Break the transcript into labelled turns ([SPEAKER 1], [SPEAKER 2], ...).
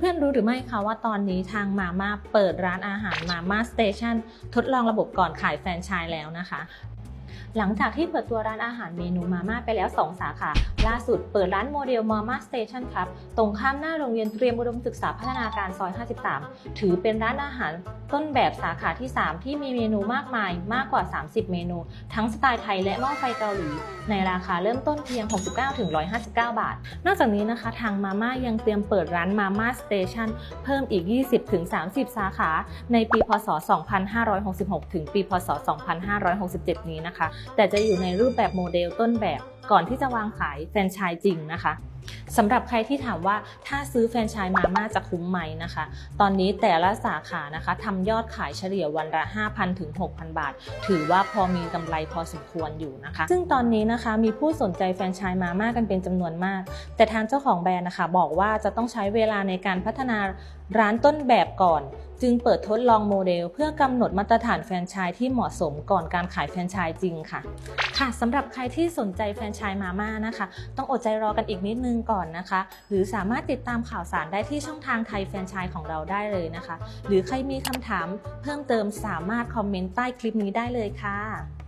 [SPEAKER 1] เพื่อนๆรู้หรือไม่คะว่าตอนนี้ทางมาม่าเปิดร้านอาหารมาม่าสเตชันทดลองระบบก่อนขายแฟรนไชส์แล้วนะคะ หลังจากที่เปิดตัวร้านอาหารเมนูมาม่าไปแล้ว 2 สาขา ล่าสุดเปิดร้านโมเดลมาม่าสเตชันครับ ตรงข้ามหน้าโรงเรียนเตรียมอุดมศึกษาพัฒนาการซอย 53 ถือเป็นร้านอาหารต้นแบบสาขาที่ 3 ที่มีเมนูมากมายมากกว่า 30 เมนู ทั้งสไตล์ไทยและหม้อไฟเกาหลี ในราคาเริ่มต้นเพียง 69-159 บาท นอกจากนี้นะคะ ทางมาม่ายังเตรียมเปิดร้านมาม่าสเตชันเพิ่มอีก 20-30 สาขา ในปีพศ 2566 ถึงปีพศ 2567 นี้นะคะแต่จะอยู่ในรูปแบบโมเดลต้นแบบก่อนที่จะวางขายแฟรนไชส์จริงนะคะ สำหรับใครที่ถามว่าถ้าซื้อแฟรนไชส์มาม่าจะคุ้มไหมนะคะ ตอนนี้แต่ละสาขานะคะทำยอดขายเฉลี่ยวันละ 5,000 ถึง 6,000 บาท ถือว่าพอมีกำไรพอสมควรอยู่นะคะ ซึ่งตอนนี้นะคะมีผู้สนใจแฟรนไชส์มาม่ากันเป็นจำนวนมาก แต่ทางเจ้าของแบรนด์นะคะ บอกว่าจะต้องใช้เวลาในการพัฒนาร้านต้นแบบก่อน จึงเปิดทดลองโมเดล เพื่อกำหนดมาตรฐานแฟรนไชส์ที่เหมาะสมก่อนการขายแฟรนไชส์จริงค่ะ ค่ะสำหรับใครที่สนใจแฟรนไชส์มาม่านะคะ ต้องอดใจรอกันอีกนิดนึงก่อนนะคะ หรือสามารถติดตามข่าวสารได้ที่ช่องทางไทยแฟนชายของเราได้เลยนะคะ หรือใครมีคำถามเพิ่มเติมสามารถคอมเมนต์ใต้คลิปนี้ได้เลยค่ะ